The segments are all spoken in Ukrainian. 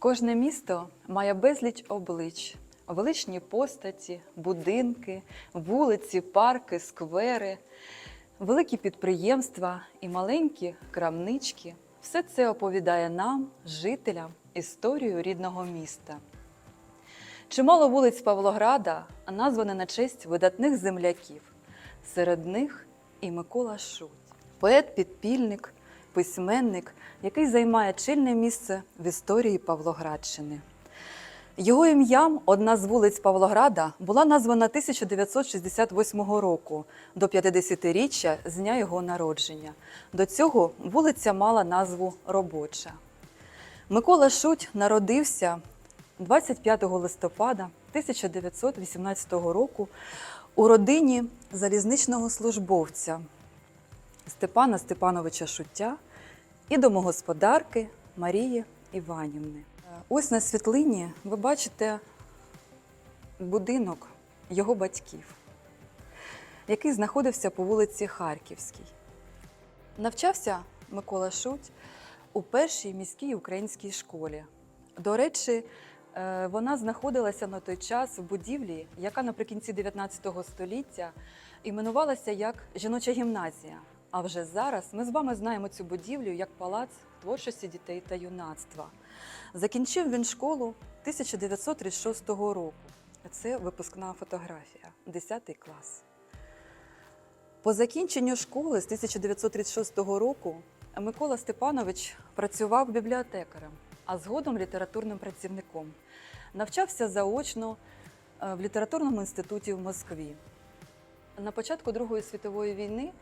Кожне місто має безліч облич, величні постаті, будинки, вулиці, парки, сквери, великі підприємства і маленькі крамнички. Все це оповідає нам, жителям, історію рідного міста. Чимало вулиць Павлограда назване на честь видатних земляків. Серед них і Микола Шуть, поет-підпільник, письменник, який займає чільне місце в історії Павлоградщини. Його ім'ям одна з вулиць Павлограда була названа 1968 року до 50-річчя з дня його народження. До цього вулиця мала назву Робоча. Микола Шуть народився 25 листопада 1918 року у родині залізничного службовця Степана Степановича Шуття і домогосподарки Марії Іванівни. Ось на світлині ви бачите будинок його батьків, який знаходився по вулиці Харківській. Навчався Микола Шуть у першій міській українській школі. До речі, е, вона знаходилася на той час в будівлі, яка наприкінці 19 століття іменувалася як жіноча гімназія. А вже зараз ми з вами знаємо цю будівлю як палац творчості дітей та юнацтва. Закінчив він школу 1936 року. Це випускна фотографія, 10 клас. По закінченню школи з 1936 року Микола Степанович працював бібліотекарем, а згодом літературним працівником. Навчався заочно е, в літературному інституті в Москві. На початку Другої світової війни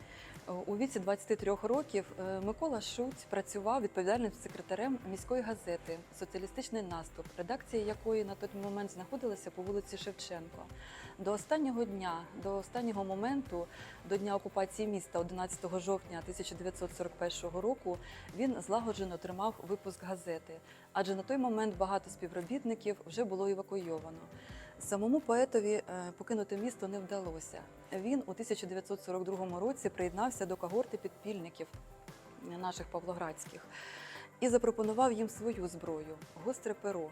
у віці 23 років е, Микола Шуць працював відповідальним секретарем міської газети Соціалістичний наступ, редакція якої на той момент знаходилася по вулиці Шевченко. До останнього дня, до останнього моменту, до дня окупації міста 11 жовтня 1941 року, він злагоджено тримав випуск газети, адже на той момент багато співробітників вже було евакуйовано. Самому поетові е, покинути місто не вдалося. Він у 1942 році приєднався до когорти підпільників наших павлоградських і запропонував їм свою зброю гостре перо.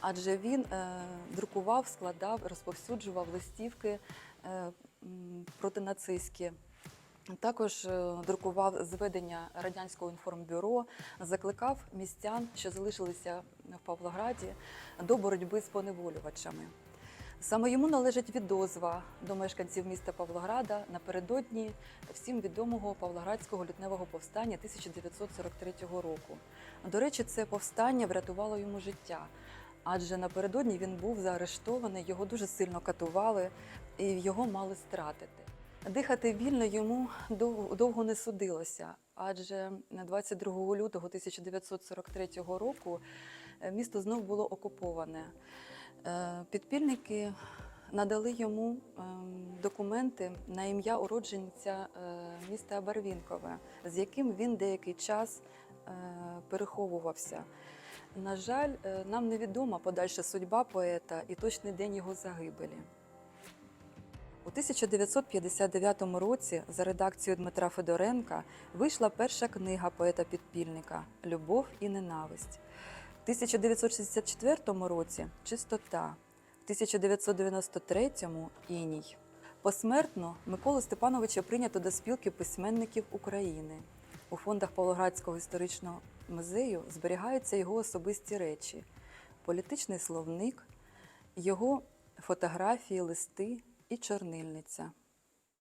Адже він е, друкував, складав, розповсюджував листівки е, протинацистські. Також е, друкував зведення радянського інформбюро, закликав містян, що залишилися в Павлограді, до боротьби з поневолювачами. Саме йому належить відозва до мешканців міста Павлограда напередодні всім відомого Павлоградського лютневого повстання 1943 року. До речі, це повстання врятувало йому життя, адже напередодні він був заарештований, його дуже сильно катували і його мали стратити. Дихати вільно йому довго не судилося, адже 22 лютого 1943 року е, місто знов було окуповане. Е, Підпільники надали йому ем, документи на ім'я уродженця е, міста Барвінкове, з яким він деякий час е, переховувався. На жаль, нам невідома подальша судьба поета і точний день його загибелі. У 1959 році за редакцією Дмитра Федоренка вийшла перша книга поета-підпільника Любов і ненависть. В 1964 році Чистота, в 1993 Іній. Посмертно Миколу Степановича прийнято до спілки письменників України. У фондах Павлоградського історичного музею зберігаються його особисті речі, політичний словник, його фотографії, листи і чорнильниця.